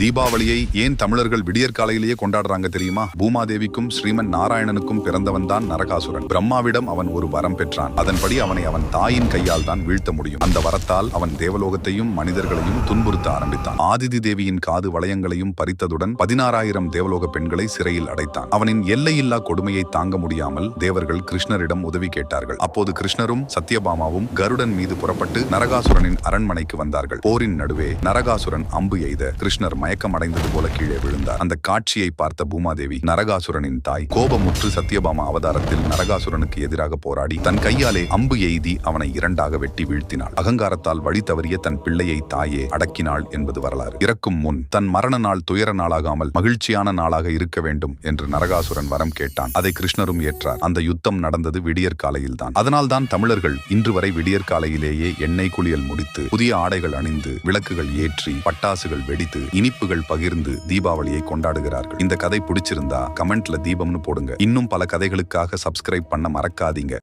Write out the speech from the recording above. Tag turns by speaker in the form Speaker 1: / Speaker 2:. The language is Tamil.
Speaker 1: தீபாவளியை ஏன் தமிழர்கள் விடியற் காலையிலேயே கொண்டாடுறாங்க தெரியுமா? பூமாதேவிக்கும் ஸ்ரீமன் நாராயணனுக்கும் பிறந்தவன் தான் நரகாசுரன். பிரம்மாவிடம் அவன் ஒரு வரம் பெற்றான். அதன்படி அவனை அவன் தாயின் கையால் தான் வீழ்த்த முடியும். அந்த வரத்தால் அவன் தேவலோகத்தையும் மனிதர்களையும் துன்புறுத்த ஆரம்பித்தான். ஆதிதி தேவியின் காது வளையங்களையும் பறித்ததுடன் பதினாறாயிரம் தேவலோக பெண்களை சிறையில் அடைத்தான். அவனின் எல்லையில்லா கொடுமையை தாங்க முடியாமல் தேவர்கள் கிருஷ்ணரிடம் உதவி கேட்டார்கள். அப்போது கிருஷ்ணரும் சத்யபாமாவும் கருடன் மீது புறப்பட்டு நரகாசுரனின் அரண்மனைக்கு வந்தார்கள். போரின் நடுவே நரகாசுரன் அம்பு எய்த கிருஷ்ணர் மயக்கம் அடைந்தது போல கீழே விழுந்தார். அந்த காட்சியை பார்த்த பூமாதேவி நரகாசுரனின் தாய் கோபமுற்று சத்யபாமா அவதாரத்தில் நரகாசுரனுக்கு எதிராக போராடி தன் கையாலே அம்பு எய்தி அவனை இரண்டாக வெட்டி வீழ்த்தினாள். அகங்காரத்தால் வழி தவறிய தன் பிள்ளையை தாயே அடக்கினாள் என்பது வரலாறு. இறக்கும் முன் தன் மரண நாள் துயர நாளாகாமல் மகிழ்ச்சியான நாளாக இருக்க வேண்டும் என்று நரகாசுரன் வரம் கேட்டான். அதை கிருஷ்ணரும் ஏற்றார். அந்த யுத்தம் நடந்தது விடியற் காலையில்தான். அதனால்தான் தமிழர்கள் இன்று வரை விடியற் காலையிலேயே எண்ணெய் குளியல் முடித்து புதிய ஆடைகள் அணிந்து விளக்குகள் ஏற்றி பட்டாசுகள் வெடித்து குறிப்புகள் பகிர்ந்து தீபாவளியை கொண்டாடுகிறார்கள். இந்த கதை பிடிச்சிருந்தா கமெண்ட்ல தீபம்னு போடுங்க. இன்னும் பல கதைகளுக்காக சப்ஸ்கிரைப் பண்ண மறக்காதீங்க.